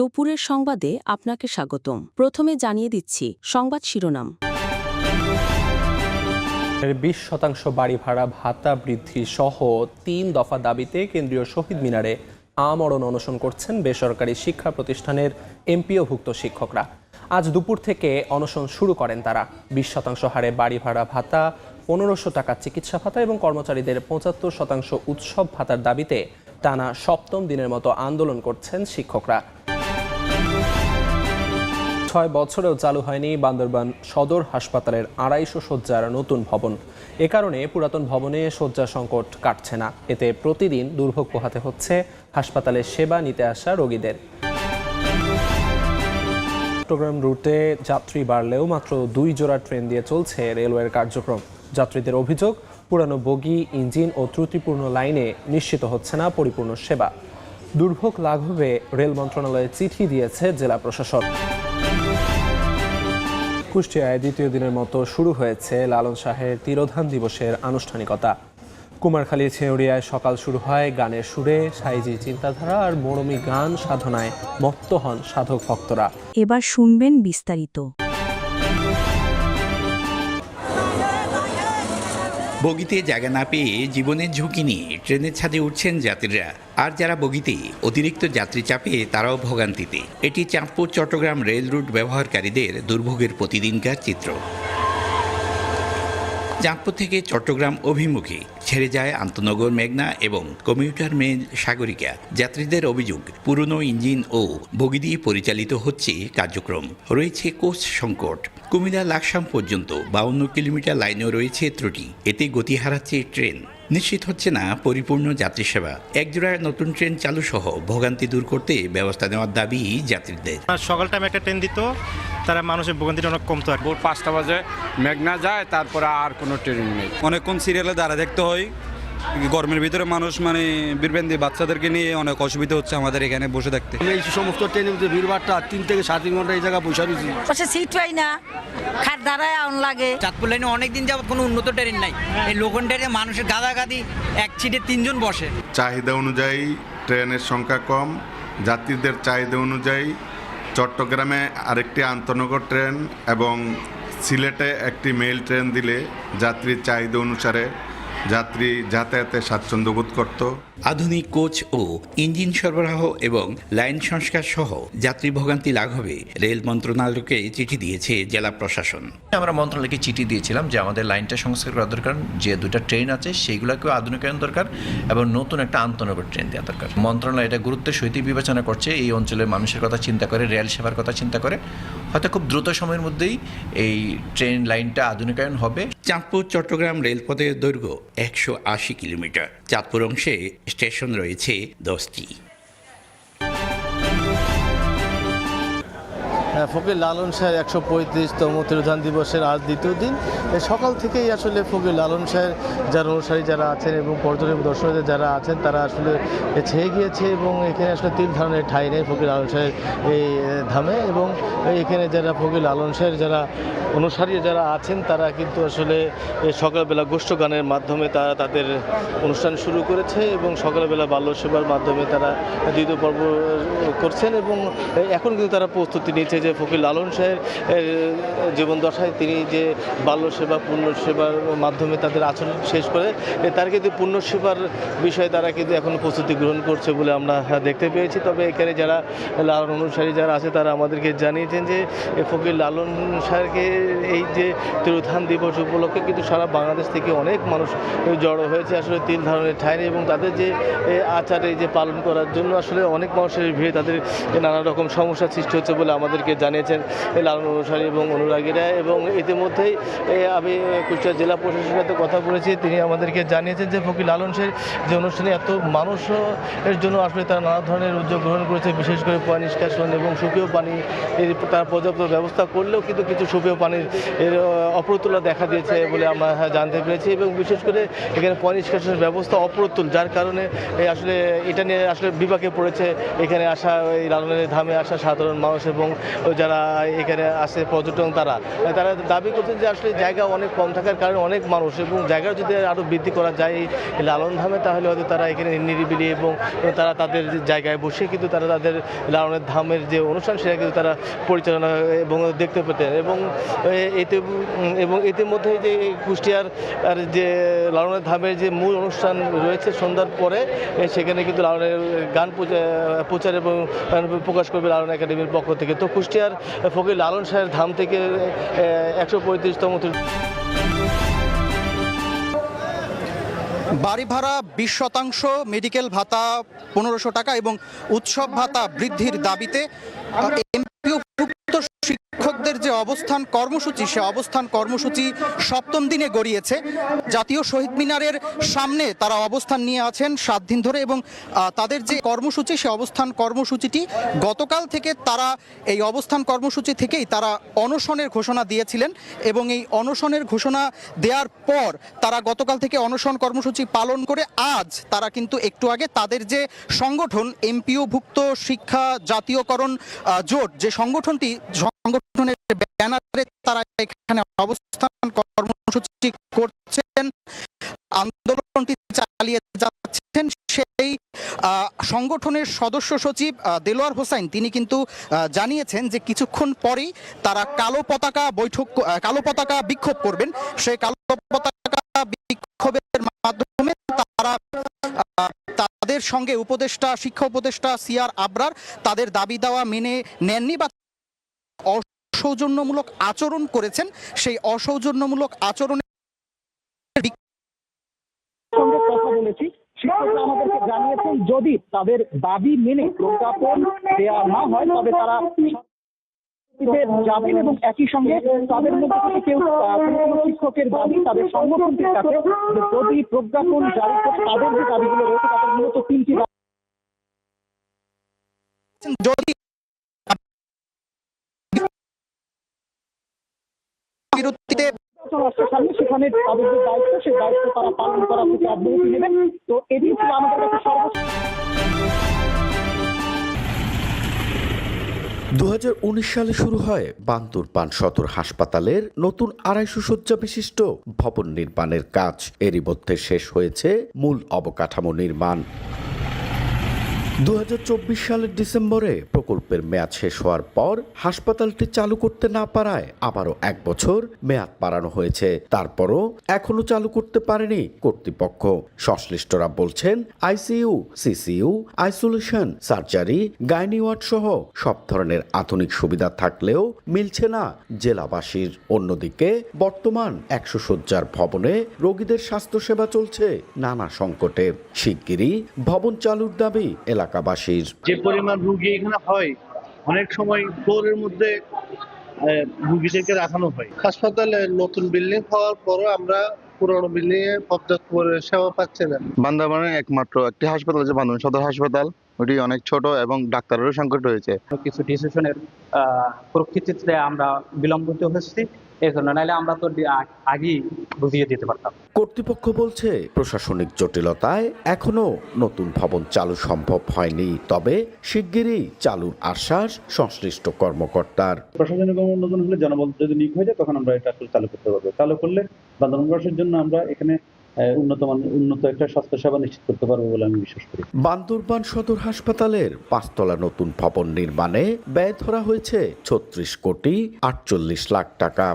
দুপুরের সংবাদে আপনাকে স্বাগতম। প্রথমে জানিয়ে দিচ্ছি সংবাদ শিরোনাম। বিশ শতাংশ বাড়ি ভাড়া, ভাতা বৃদ্ধি সহ তিন দফা দাবিতে কেন্দ্রীয় শহীদ মিনারে আমরণ অনশন করছেন বেসরকারি শিক্ষা প্রতিষ্ঠানের এমপিওভুক্ত শিক্ষকরা। আজ দুপুর থেকে অনশন শুরু করেন তারা। বিশ শতাংশ হারে বাড়ি ভাড়া, ভাতা, পনেরোশো টাকা চিকিৎসা ভাতা এবং কর্মচারীদের পঁচাত্তর শতাংশ উৎসব ভাতার দাবিতে টানা সপ্তম দিনের মতো আন্দোলন করছেন শিক্ষকরা। ছয় বছরেও চালু হয়নি বান্দরবান সদর হাসপাতালের আড়াইশো শয্যার নতুন ভবন। এ কারণে পুরাতন ভবনে শয্যা সংকট কাটছে না। এতে প্রতিদিন দুর্ভোগ পোহাতে হচ্ছে হাসপাতালে সেবা নিতে আসা রোগীদের। চট্টগ্রাম রুটে যাত্রী বাড়লেও মাত্র দুই জোড়া ট্রেন দিয়ে চলছে রেলওয়ের কার্যক্রম। যাত্রীদের অভিযোগ, পুরানো বগি, ইঞ্জিন ও ত্রুটিপূর্ণ লাইনে নিশ্চিত হচ্ছে না পরিপূর্ণ সেবা। দুর্ভোগ লাঘবে রেল মন্ত্রণালয়ে চিঠি দিয়েছে জেলা প্রশাসন। কুষ্টিয়ায় দ্বিতীয় দিনের মতো শুরু হয়েছে লালন শাহের তিরোধান দিবসের আনুষ্ঠানিকতা। কুমারখালী ছেউড়িয়ায় সকাল শুরু হয় গানের সুরে, সাইজি চিন্তাধারা আর মরমী গান সাধনায় মত্ত হন সাধক ভক্তরা। এবার শুনবেন বিস্তারিত। বগিতে জায়গা না পেয়ে জীবনের ঝুঁকি নিয়ে ট্রেনের ছাদে উঠছেন যাত্রীরা। আর যারা বগিতে অতিরিক্ত যাত্রী চাপে, তারাও ভোগান্তিতে। এটি চাঁদপুর, চট্টগ্রাম রেল রুট ব্যবহারকারীদের দুর্ভোগের প্রতিদিনকার চিত্র। চাঁদপুর থেকে চট্টগ্রাম অভিমুখে ছেড়ে যায় আন্তনগর মেঘনা এবং কমিউটার মেল সাগরিকা। যাত্রীদের অভিযোগ, পুরনো ইঞ্জিন ও বগি দিয়ে পরিচালিত হচ্ছে কার্যক্রম। রয়েছে কোচ সংকট। কুমিল্লা লাকসাম পর্যন্ত বাউন্ন কিলোমিটার লাইনেও রয়েছে ত্রুটি। এতে গতি হারাচ্ছে ট্রেন। নিশ্চিত হচ্ছে না পরিপূর্ণ যাত্রী সেবা একজোড়া নতুন ট্রেন চালু সহ ভোগান্তি দূর করতে ব্যবস্থা নেওয়ার দাবি যাত্রীদের। আর সকাল টাইমে একটা ট্রেন দিত তারা মানুষের ভোগান্তিটা অনেক কমতো আর। ভোর পাঁচটা বাজে মেঘনা যায় তারপরে আর কোনো ট্রেন নেই। অনেকক্ষণ সিরিয়ালে দাঁড়া দেখতে হয় গরমের ভিতরে মানুষ মানে বীরবেন্দি বাচ্চাদেরকে নিয়ে অনেক অসুবিধা হচ্ছে আমাদের এখানে বসে থাকতে। এই সমস্ত ট্রেনের মধ্যে ভিড়ভাড়টা তিন থেকে সাড়ে তিন ঘণ্টা এই জায়গায় বসে রয়েছি। পাশে সিট পাই না খাট দাঁড়ায় আউন লাগে। চাঁদপুর লাইনে অনেক দিন যাবত কোনো উন্নত ট্রেন নাই। এই লোকন ট্রেনে মানুষের গাদাগাদি এক সিটে তিনজন বসে। চাহিদা অনুযায়ী ট্রেনের সংখ্যা কম যাত্রীদের চাহিদা অনুযায়ী চট্টগ্রামে আরেকটি আন্তনগর ট্রেন এবং সিলেটে একটি মেল ট্রেন দিলে যাত্রীর চাহিদা অনুসারে যাত্রী যাতায়াতে স্বাচ্ছন্দ্য বোধ করত। আধুনিক কোচ ও ইঞ্জিন সরবরাহ এবং লাইন সংস্কার সহ যাত্রী ভোগান্তি লাঘবে রেল মন্ত্রণালয়কে চিঠি দিয়েছে জেলা প্রশাসন। আমরা মন্ত্রণালয়কে চিঠি দিয়েছিলাম যে আমাদের লাইনটা সংস্কার করা দরকার যে দুটো ট্রেন আছে সেইগুলোকেও আধুনিকায়ন দরকার এবং নতুন একটা আন্তনগর ট্রেন দেওয়া দরকার। মন্ত্রণালয় এটা গুরুত্বের সহিত বিবেচনা করছে এই অঞ্চলের মানুষের কথা চিন্তা করে রেল সেবার কথা চিন্তা করে। হয়তো খুব দ্রুত সময়ের মধ্যেই এই ট্রেন লাইনটা আধুনিকায়ন হবে। চাঁদপুর চট্টগ্রাম রেলপথের দৈর্ঘ্য একশো আশি কিলোমিটার। চাঁদপুর অংশে স্টেশন রয়েছে দশটি। ফকির, লালন শাহের একশো পঁয়ত্রিশতম তিরোধান দিবসের আজ দ্বিতীয় দিন। সকাল থেকেই আসলে ফকির, লালন শাহের যারা অনুসারী যারা আছেন এবং পর্যটক দর্শকদের যারা আছেন, তারা আসলে ছেয়ে গিয়েছে এবং এখানে আসলে তিন ধরনের ঠাঁই নেই ফকির, লালন শাহের এই ধামে এবং এখানে যারা ফকির, লালন শাহের যারা অনুসারী যারা আছেন, তারা কিন্তু আসলে সকালবেলা গোষ্ঠ গানের মাধ্যমে তারা তাদের অনুষ্ঠান শুরু করেছে এবং সকালবেলা বাল্য সেবার মাধ্যমে তারা দ্বিতীয় পর্ব করছেন এবং এখন কিন্তু তারা প্রস্তুতি নিচ্ছে যে ফকির লালন শাহের এর, জীবন দশায় তিনি যে বাল্য সেবা পূর্ণ সেবার মাধ্যমে তাদের আচরণ শেষ করে তার কিন্তু পূর্ণ সেবার বিষয়ে তারা কিন্তু এখন প্রস্তুতি গ্রহণ করছে বলে আমরা দেখতে পেয়েছি। তবে এখানে যারা লালন অনুসারী যারা আছে তারা আমাদেরকে জানিয়েছেন যে ফকির লালন শাহকে এই যে তিরোধান দিবস উপলক্ষে কিন্তু সারা বাংলাদেশ থেকে অনেক মানুষ জড়ো হয়েছে। আসলে তিন ধরনের ঠাঁই এবং তাদের যে আচার যে পালন করার জন্য আসলে অনেক মানুষের ভিড় তাদের নানা রকম সমস্যার সৃষ্টি হচ্ছে বলে আমাদেরকে জানিয়েছেন লালন অনুসারী এবং অনুরাগীরা এবং ইতিমধ্যেই আমি কুষ্টিয়া জেলা প্রশাসনের সাথে কথা বলেছি। তিনি আমাদেরকে জানিয়েছেন যে ফকির লালন শের যে অনুষ্ঠানে এত মানুষের জন্য আসলে তারা নানা ধরনের উদ্যোগ গ্রহণ করেছে, বিশেষ করে পানি নিষ্কাশন এবং সুপেয় পানি তার পর্যাপ্ত ব্যবস্থা করলেও কিন্তু কিছু সুপেয় পানির অপ্রতুলতা দেখা দিয়েছে বলে আমরা জানতে পেরেছি এবং বিশেষ করে এখানে পানি নিষ্কাশনের ব্যবস্থা অপ্রতুল, যার কারণে আসলে এটা নিয়ে আসলে বিপাকে পড়েছে এখানে আসা এই লালনের ধামে আসা সাধারণ মানুষ এবং যারা এখানে আসে পর্যটন তারা। তারা দাবি করছেন যে আসলে জায়গা অনেক কম থাকার কারণে অনেক মানুষ এবং জায়গা যদি আরও বৃদ্ধি করা যায় এই লালন ধামে, তাহলে হয়তো তারা এখানে নিরিবিলি এবং তারা তাদের জায়গায় বসে কিন্তু তারা তাদের লালনের ধামের যে অনুষ্ঠান, সেটা কিন্তু তারা পরিচালনা এবং দেখতে পেতেন। এবং এতে এবং ইতিমধ্যে যে কুষ্টিয়ার, আর যে লালনের ধামের যে মূল অনুষ্ঠান রয়েছে সন্ধ্যার পরে সেখানে কিন্তু লালনের গান প্রচার এবং প্রকাশ করবে লালন একাডেমির পক্ষ থেকে। তো কুষ্টিয়ার ফকির লালন শাহের ধাম থেকে একশো পঁয়ত্রিশতম বাড়ি ভাড়া বিশ শতাংশ, মেডিকেল ভাতা পনেরোশো টাকা এবং উৎসব ভাতা বৃদ্ধির দাবিতে যে অবস্থান কর্মসূচি, সে অবস্থান কর্মসূচি সপ্তম দিনে গড়িয়েছে। জাতীয় শহীদ মিনারের সামনে তারা অবস্থান নিয়ে আছেন সাত দিন ধরে এবং তাদের যে কর্মসূচি, সে অবস্থান কর্মসূচিটি গতকাল থেকে তারা এই অবস্থান কর্মসূচি থেকেই তারা অনশনের ঘোষণা দিয়েছিলেন এবং এই অনশনের ঘোষণা দেওয়ার পর তারা গতকাল থেকে অনশন কর্মসূচি পালন করে আজ তারা কিন্তু একটু আগে তাদের যে সংগঠন, এমপিওভুক্ত শিক্ষা জাতীয়করণ জোট, যে সংগঠনটি, সংগঠনের ব্যানারে তারা এখানে অবস্থান কর্মসূচি করছেন, আন্দোলনটি চালিয়ে যাচ্ছেন সেই সংগঠনের সদস্য সচিব দেলোয়ার হোসাইন। তিনি কিন্তু জানিয়েছেন যে কিছুক্ষণ পরেই তারা কালো পতাকা বৈঠক কালো পতাকা বিক্ষোভ করবেন। সেই কালো পতাকা বিক্ষোভের মাধ্যমে তারা তাদের সঙ্গে উপদেষ্টা, শিক্ষা উপদেষ্টা সিআর আবরার তাদের দাবি দেওয়া মেনে নেননি বা অসৌজন্যমূলক আচরণ করেছেন সেই অসৌজন্যমূলক আচরণের সঙ্গে কথা বলেছি। শিক্ষকরা আমাদেরকে জানিয়েছেন যদি তাদের দাবি মেনে প্রজ্ঞাপন দেওয়া না হয় তবে তারা যাবেন এবং একই সঙ্গে তাদের মধ্যে কেউ শিক্ষকের দাবি তাদের সংগঠনটির কাছে যদি প্রজ্ঞাপন জারি করে তাদের যে দাবিগুলো রয়েছে তাদের মূলত তিনটি দাবি। যদি নির্বাচন সামনে সেখানে তাদের যে দায়িত্ব, সেই দায়িত্ব তারা পালন করা থেকে অব্যাহতি নেবেন। তো এটি ছিল আমাদের কাছে সর্বোচ্চ দু সালে শুরু হয় বান্দরবান সদর হাসপাতালের নতুন আড়াইশো শয্যা বিশিষ্ট ভবন নির্মাণের কাজ। এরই মধ্যে শেষ হয়েছে মূল অবকাঠামো নির্মাণ। দু হাজার চব্বিশ সালের ডিসেম্বরে প্রকল্পের মেয়াদ শেষ হওয়ার পর হাসপাতালটি চালু করতে না পারায় আবারও এক বছর মেয়াদ বাড়ানো হয়েছে। তারপরও এখনও চালু করতে পারেনি কর্তৃপক্ষ। সংশ্লিষ্টরা বলছেন, ICU, CCU, isolation, surgery, gynae ward সহ সব ধরনের আধুনিক সুবিধা থাকলেও মিলছে না জেলাবাসীর। অন্যদিকে বর্তমান একশো শয্যার ভবনে রোগীদের স্বাস্থ্যসেবা চলছে নানা সংকটে। শিগগিরই ভবন চালুর দাবি এলাকাবাসীর যে পরিমাণ রুগী এখানে হয় অনেক সময় ফ্লোরের মধ্যে রুগীদেরকে রাখানো হয়। হাসপাতালে নতুন বিল্ডিং হওয়ার পরও আমরা পুরনো বিল্ডিং এ পর্যাপ্ত সেবা পাচ্ছি না। বান্দরবানের একমাত্র একটি হাসপাতাল আছে বান্দরবান সদর হাসপাতাল। ওটি অনেক ছোট এবং ডাক্তারেরও সংকট রয়েছে। কিছু ডিসিশনের প্রকৃতিতে আমরা বিলম্বিত হচ্ছি এই জন্য নাহলে আমরা তো আগেই বুঝিয়ে দিতে পারতাম। কর্তৃপক্ষ বলছে প্রশাসনিক জটিলতায় এখনও নতুন ভবন চালু সম্ভব হয়নি তবে শিগগিরই চালুর আশ্বাস সংশ্লিষ্ট কর্মকর্তার। প্রশাসনিক অনুমোদন হলে জনবল যদি নিয়োগ হয়ে যায় তখন আমরা এটা চালু করতে পারব। চালু করলে বান্দরবাসের জন্য আমরা এখানে উন্নত মানের উন্নত একটা স্বাস্থ্যসেবা নিশ্চিত করতে পারব বলে আমি বিশ্বাস করি। বান্দরবান সদর হাসপাতালের পাঁচতলা নতুন ভবন নির্মাণে ব্যয় ধরা হয়েছে ছত্রিশ কোটি আটচল্লিশ লাখ টাকা।